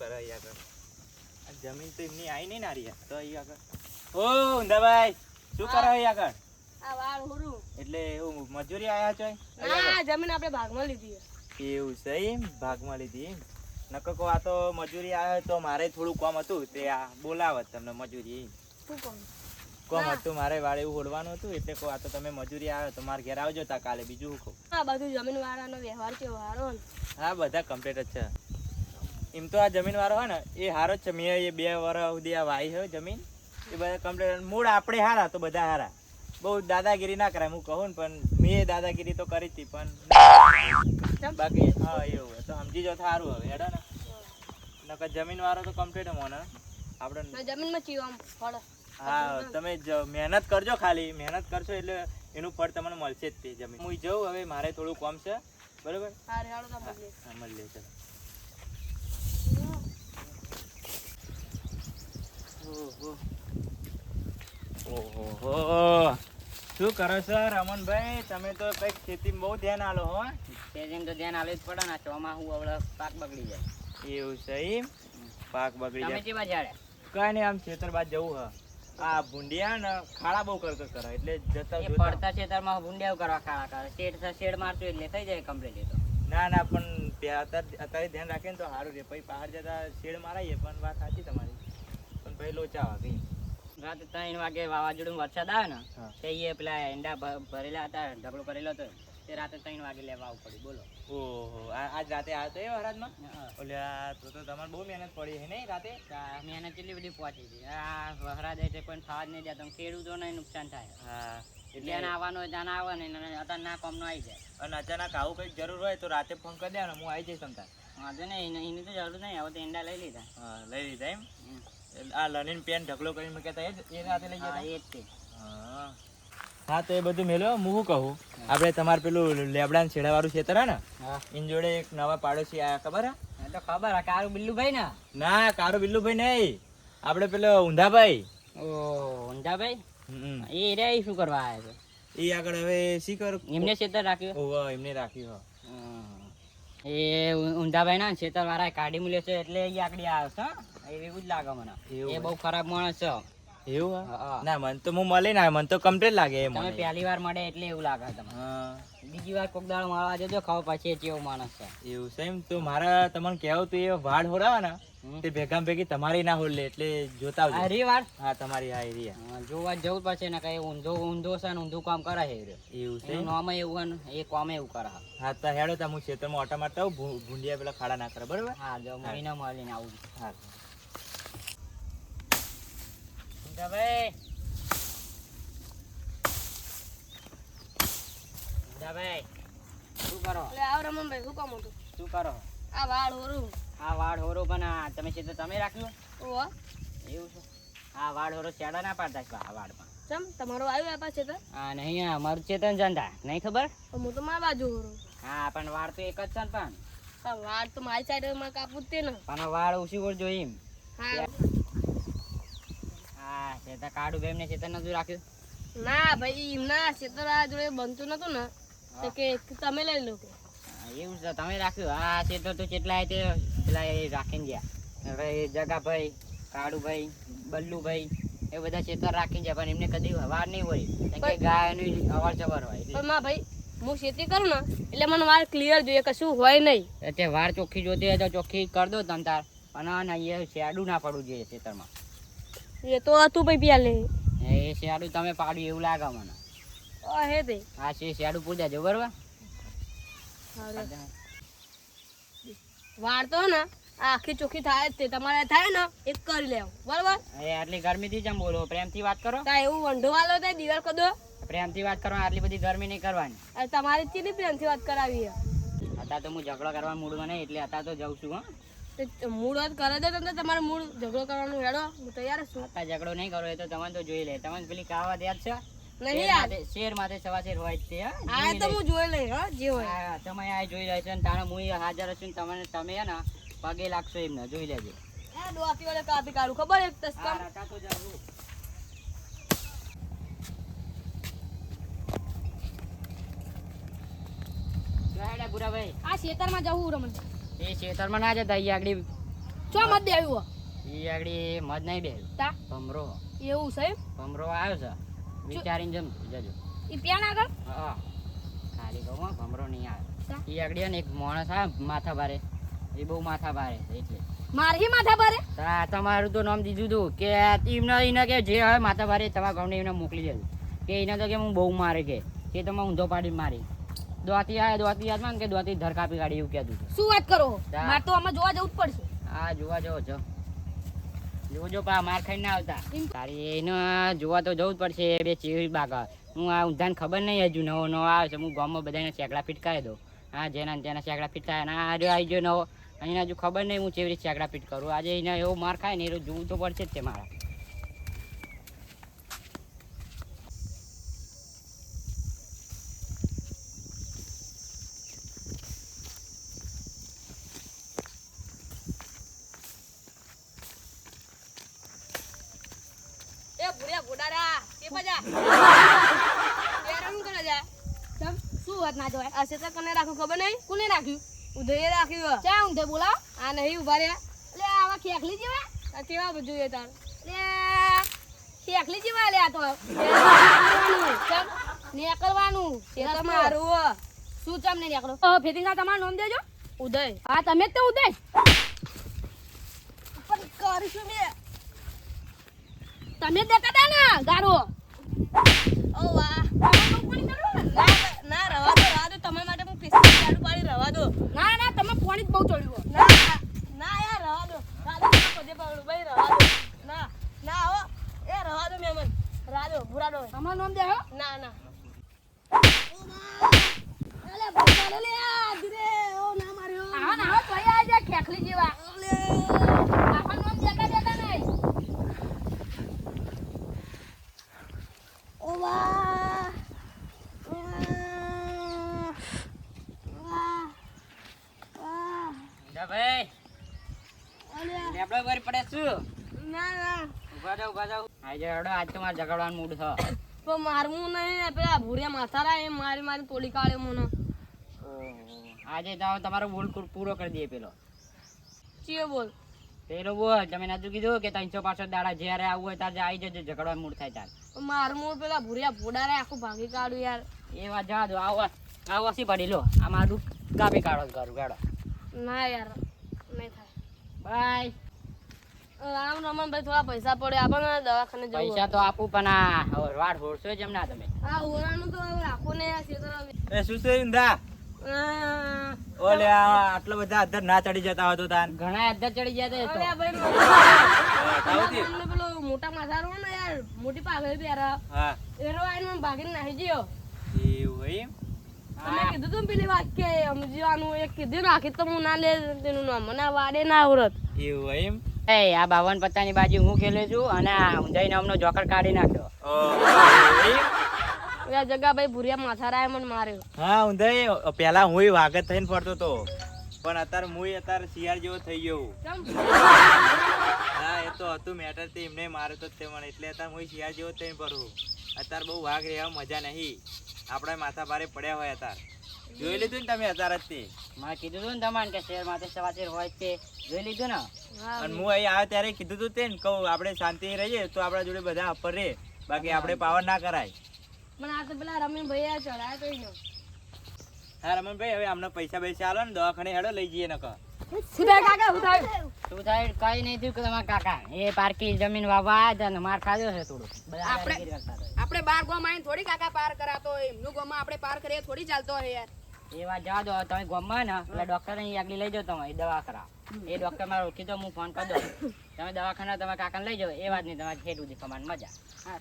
અહીં આગળ? જમીન તો એમની આવી નહીં ના રહી તો અહીંયા આગળ. ઓ ઊંધાભાઈ શું કરો અહીંયા આગળ? આ વાળ હુરું. એટલે એવું મજૂરી આયા છો ના જમીન આપણે ભાગમાં લીધી. એવું છે એમ? ભાગમાં લીધી એમ? નકર કહો આ તો મજૂરી આવે તો મારે થોડું કામ હતું તે આ બોલાવત તમને મજૂરી શું કહું કોમ હતું મારે વાળે એવું હોડવાનું હતું એટલે કહો આ તો તમે મજૂરી આવ્યો તો મારે ઘેર આવજો તા કાલે બીજું શું કહું? આ બધું જમીન વાળાનો વ્યવહાર કેવો હારો હા બધા કમ્પ્લીટ જ છે. એમ તો આ જમીન વાળો હોય ને એ હારો જ છે. મેં એ બે વર્ષ સુધી આ વાઈ હોય જમીન. એ બધા કમ્પ્લેટ મૂળ આપણે હારા તો બધા હારા. બહુ દાદાગીરી ના કરાય હું કહું ને પણ મેં દાદાગીરી તો કરી હતી પણ બાકી હા એવું. તો સમજી જો સારું હવે હેડો ને. નકર જમીન વાળો તો કમ્પ્લીટ મોને આપણે જમીનમાં ચીવ આમ ફળ. હા તમે જ- મહેનત કરજો ખાલી. મહેનત કરશો એટલે એનું ફળ તમને મળશે જ તે જમીન. હું જઉં હવે મારે થોડું કામ છે. બરોબર. હા મળીએ ચલો. ઓહો. શું કરો છો રમણભાઈ? તમે તો કંઈક ખેતી બહુ ધ્યાન આલો હો. ખેતી તો ધ્યાન આલવું જ પડે ને ચોમા હું હવે પાક બગડી જાય. એવું છે એમ? પાક બગડી જાય. ચેવા ઝાડે કઈ નહીં આમ ખેતર બાદ જવું હા. આ ભૂંડિયા ને ખાડા બહુ કરતો કરે એટલે જતા પડતા ખેતરમાં ભૂંડિયા કરવા ખાડા કરે. શેડ શેડ મારતું એટલે થઈ જાય કમ્પ્લીટ એ તો. ના ના પણ અત્યારે અત્યારે ધ્યાન રાખીએ ને તો સારું રે. પછી બહાર જતા શેડ મારાઈએ પણ વાત સાચી તમારી. પણ ચા વાગે રાતે ત્રણ વાગે વાવાઝોડું વરસાદ આવે ને તે એ પેલા એંડા ભરેલા હતા ઢગલો કરેલો હતો તે રાતે ત્રણ વાગે લેવા આવવું પડ્યું બોલો. ઓહો આજ રાતે આવ્યો તો એ હા. ઓલે તો તો તમારે બહુ મહેનત પડી છે નહીં રાતે? મહેનત કેટલી બધી પહોંચી હતી આ વહરાજ છે પણ થવા જ નહીં દેતો ખેડૂતોને નુકસાન થાય. હા એટલે આવવાનો જાણ આવે ને અત્યારે ના કોમનો આવી જાય. અને અચાનક આવું કંઈક જરૂર હોય તો રાતે ફોન કરી દે હું આવી જઈશ તમતા વાંધો નહીં એની- તો જરૂર નહીં હવે તો એંડા લઈ લીધા. હા લઈ લીધા એમ? આ લનીન પેન ઢગલો કરીને મૂક્યા હતા એ રાતે લઈ ગયા હા એ જ છે હા. હા તો એ બધું મેલો હું શું કહું? આપણે તમારે પેલું લેબડા છેડા વાળું ખેતર હે ને એની જોડે એક નવા પાડોશી આયા ખબર હે? તો ખબર આ કારું બિલ્લુ ભાઈ ને? ના કારો બિલ્લુભાઈ નહીં. આપણે પેલો ઊંધાભાઈ. ઓ. એ રે શું કરવા આવ્યા એ આગળ હવે શી કર એમને ખેતર રાખ્યું? એમને રાખ્યું એ ઊં- ના ખેતર વાળા કાઢી મૂલ્યો છે એટલે એ આગળ છે હં? એ એવું જ લાગે મને. એ બહુ ખરાબ માણસ છે. એવું ના મને તો હું મળી ના મને તો કમ્પ્લીટ લાગે એ મને. પહેલી વાર મળે એટલે એવું લાગે તમને. બીજી વાર કોક દાડો મળવા જજો ખબર પછી કેવો માણસ છે. એવું છે એમ? તો મારે તમને કહેવું તો એ વાડ ને તે ભેગા ભેગી તમારી ના હોડ લે એટલે જોતા આવજો. રી વાર હા તમારી હા એરિયા જોવા જવું પડશે ને કઈ ઊંધો ઊંધો છે ને ઊંધું કામ કરે છે એવું છે એનું એવું ને એ કામ એવું કરે હા. તો હેડો તા હું ખેતરમાં ઓટા મારતા ભૂંડિયા પેલા ખાડા ના કરે બરોબર? હા જો મહિને મળીને આવું. હા ઊંઝાભાઈ ઊંઝાભાઈ શું કરો? એટલે આવ રમણભાઈ શું કામ હતું? શું કરો? આ વાળ હોરું. આ વાળ હોરો પણ આ તમે છે તો તમે રાખ્યું? ઓહો. એવું છે? આ વાળ હોરો શેડા ના પાડતા છે આ વાડમાં ચમ તમારો આવ્યો આપા છે તો? હા નહીં આ અમારું ચેતન જનતા નહીં ખબર? હું તો મારા બાજુ હોરો. હા પણ વાળ તો એક જ છે ને પણ. વાળ તો મારી સાઈડમાં કાપું જ તે ને. પણ વાળ ઓછી ઓર જોઈએ એમ. હા. ચેતન કાળું બેમ ને ચેતન નતું રાખ્યું. ના ભાઈ એમના ક્ષેત્ર જોડે બનતું નતું ને તો કે તમે લઈ લો કે. એવું છે તમે રાખ્યું. હા ચેતન તો કેટલા તે પેલા એ રાખીને ગયા. હવે એ જગાભાઈ કાળુભાઈ બલ્લુભાઈ એ બધા ચેતર રાખીને જાય પણ એમને કદી વાર નહીં હોય. કે ગાયની અવર જવર હોય પણ માં ભાઈ હું ખેતી કરું ને એટલે મને વાર ક્લિયર જોઈએ કશું હોય નહીં. એટલે વાર ચોખ્ખી જોતી હોય તો ચોખ્ખી કરી દો તમ તાર. અને આ ના શેડું ના પડવું જોઈએ ખેતરમાં. એ તો હતું ભાઈ પ્યાલે એ શેડું તમે પાડ્યું એવું લાગે મને. ઓ હે તે. આ છે શેડું પૂજા જો બરોબર? વાળતો ને આખી ચોખ્ખી થાય જ તે તમારે થાય ને એક કરી લેવું બરાબર? એ આટલી ગરમીથી જેમ બોલો પ્રેમથી વાત કરો. તા એવું વંઢો વાલો તે દિવાલ કદો પ્રેમથી વાત કરો આટલી બધી ગરમી નહીં કરવાની. અને તમારી ચીની પ્રેમથી વાત કરાવી અત્યારે તો હું ઝઘડો કરવા મૂડમાં નહીં એટલે અત્યારે તો જાઉં છું હા. મૂળ વાત કરે દે તમને તમારે મૂળ ઝઘડો કરવાનું હેડો. હું તૈયાર છું. અત્યારે ઝઘડો નહીં કરો એ તો તમને તો જોઈ લે. તમને પેલી કાવા યાદ છે? નહીં શેર શેર માથે સવા શેર હોય તે હા? તો હું જોઈ લઈ હા જે હોય. તમે આ જોઈ રહ્યા છો ને તાણે હું હાજર છું ને તમને તમે હે ને પગે લાગશો એમને જોઈ લેજો. આ ડોકી વાળે કાપી કાઢું ખબર એક તસ્કમ હા, તો જાઉં. જો હેડે આ ખેતરમાં જવું રમણ. એ ખેતરમાં ના જતા અહીંયા આગળ ચો મત દેવું એ આગળી મત નહીં બેહ્યું તા? ભમરો. એવું છે ભમરો આવ્યો છે. વિચારીને જમ જજો. એ પ્યાન આગળ? હા. ખાલી કહું ભમરો નહીં આવે. એ આગળી ને એક માણસ આવે માથા ભારે. એ બહુ માથા ભારે એટલે. મારી માથા ભારે? તા તમારું તો નામ દીધું હતું કે એમને એને કે જે હોય માથા ભારે તમારા ગામને એમને મોકલી દેજો. કે એને તો કે હું બહુ મારે કે. તે તમે ઊંધો પાડીને મારી દોતી આવે દોતી યાદમાં કે દોતી ધર કાપી કાઢી એવું કહેતું શું વાત કરો? માર તો આમાં જોવા જવું જ પડશે. હા જોવા જાઓ છો. જોજો પા માર ખાઈ ના આવતા. તારી એનો જોવા તો જવું જ પડશે બે ચીવી બાગા હું આ ઊંધાને ખબર નહીં હજુ નવો નવો આવે છે. હું ગામમાં બધાને શેકડા ફીટકારી દઉં. હા જેના જેના તેના શેકડા ફીટ થાય આજે આવી ગયો નવો. એને હજુ ખબર નહીં હું કેવી રીતે શેકડા ફિટ કરું. આજે એને એવો માર ખાય ને એ જોવું તો પડશે જ તે મારા. એ ભૂર્યા બજા યાર કરે જા ચમ. શું વાત ના જોય આ સેતા કને રાખું ખબર નહીં? કોને રાખ્યું? ઉધઈએ રાખ્યું ચા ઊંધે બોલાવ. આ નહીં ઊભા રહ્યા. એટલે આવા ખેખલી જેવા? આ કેવા બધું એ તાર? એટલે ખેખલી જેવા લે આ તો ચમ. નીકળવાનું. એ તો મારું શું? ચમ ને નીકળો? ફેતિંગા તમારું નામ દેજો. ઉદય. હા તમે જ તો ઉદય. પણ કરીશું બે. તમે દેતા હતા ને ગારો. ઓ વાહ. ના રવા દો રવા દો. તમારા માટે હું પિસ્તા ગાડું પાડી રવા દો. ના ના તમે પાણી જ બહુ ચડ્યું. ના ના યાર રવા દો. રાદો પદે પગડું ભાઈ રવા દો. ના ના હો. એ રવા દો મેમન રાદો ભૂરાડો અમારું નામ દે હો. ના ના. અલે ભૂરાડો લે આ ધીરે ઓ ના માર્યો. આવા ના આવા તોય આ ખેખલી જેવા ઓલે આપણું નામ દેતા દેતા નહીં ઓ વાહ વાહ વાહ ભાઈ અલ્યા લેબડો વરી પડે શું? ના ના. ઊભા જાવ ઊભા જાવ આજે રડો આજ તો મારે ઝઘડવાનું મૂડ છે. તો મારવું નહીં પેલા ભૂરિયા માથારા એ મારી મારી તોડી કાઢે મને. આજે જાઓ તમારો બોલ પૂરો કરી દઈએ પેલો. ચિયો બોલ. પેલો બોલ તમે નતું કીધું કે ત્રણસો પાંચસો દાડા જ્યારે આવું હોય ત્યારે આવી જજો ઝઘડવા મૂડ થાય ત્યારે. મારું મૂળ પેલા ભૂરિયા ભોડારે આખું ભાગી કાઢું યાર. એ વાત જવા દો આવો આવો સી પડી લો. આ મારું કાપી કાઢો કરું કાઢો ના યાર. બાય. રામ રમણ ભાઈ થોડા પૈસા પડે આપણને દવાખાને જવું પૈસા તો આપું પણ આ હવે વાળ જ ના તમે. આ ઓરાનું તો હવે રાખો ને આ ખેતર એ શું છે ઈંધા? ઓલે આટલા બધા અધર ના ચડી જતા હોય તો તાન. ઘણા અધર ચડી જતા તે. અરે ભાઈ પેલો મોટા માથારો ને યાર મોટી પાઘડી પહેરા. હા. એનો આઈને ભાગીને નાહી ગયો. એવું એમ? તમે કીધું તું પેલી વાત કે સમજવાનું એક કીધું નાખી તો હું ના લે તેનું નામ મને વાડે ના આવડત એવું એમ? એ આ બાવન પત્તાની બાજુ હું ખેલું છું અને આ ઊંધાઈ નામનો જોકર કાઢી નાખ્યો. આ જગા ભૂરિયા માથારા મને માર્યો. હા ઊંધાઈ પેલા હું વાગત થઈને ફરતો તો. પણ અત્યારે હું અત્યારે શિયાળ જેવો થઈ ગયો હા. એ તો હતું મેટર તે એમને મારે તો તે મને. એટલે અત્યારે હું શિયાળ જેવો થઈને ફરું. અત્યારે બહુ વાઘ રહેવા મજા નહીં. આપણા માથા ભારે પડ્યા હોય હતા જોઈ લીધું ને તમે અત્યારે જ તે? મારે કીધું હતું ને તમારે કે શેર માથે સવાચેર હોય તે. જોઈ લીધું ને? અને હું અહીં આવ્યો ત્યારે કીધું તું તે ને કહું આપણે શાંતિ રહીએ તો આપણા જોડે બધા અપર રહે. બાકી આપણે પાવર ના કરાય. પણ આ તો પેલા રમીન ભાઈ ચડાય તો. હા રમણભાઈ હવે અમને પૈસા પૈસા આલો ને દવાખાને હેડો લઈ જઈએ નકર. કાકા શું થાય શું કઈ નહીં થયું કે તમારા કાકા. એ પારકી જમીન વાવવા આવ્યા હતા માર ખાધો છે થોડું. આપણે- દાદાગીરી કરતા હતા. આપણે બાર ગામ આવીને થોડી કાકા પાર કરાતો હોય. એમનું ગામમાં આપણે પાર કરીએ થોડી ચાલતો હોય યાર. એ વાત જવા દો તમે ગમમાં ને ડોક્ટર અહીં આગળ લઈ જાઓ તમે દવા કરા એ ડોક્ટર મારે ઓળખી તો હું ફોન કરી દઉં. તમે દવાખાના તમે કાકાને લઈ જાઓ એ વાત નહીં તમારે ખેડૂત સુધી કમાન મજા. હા.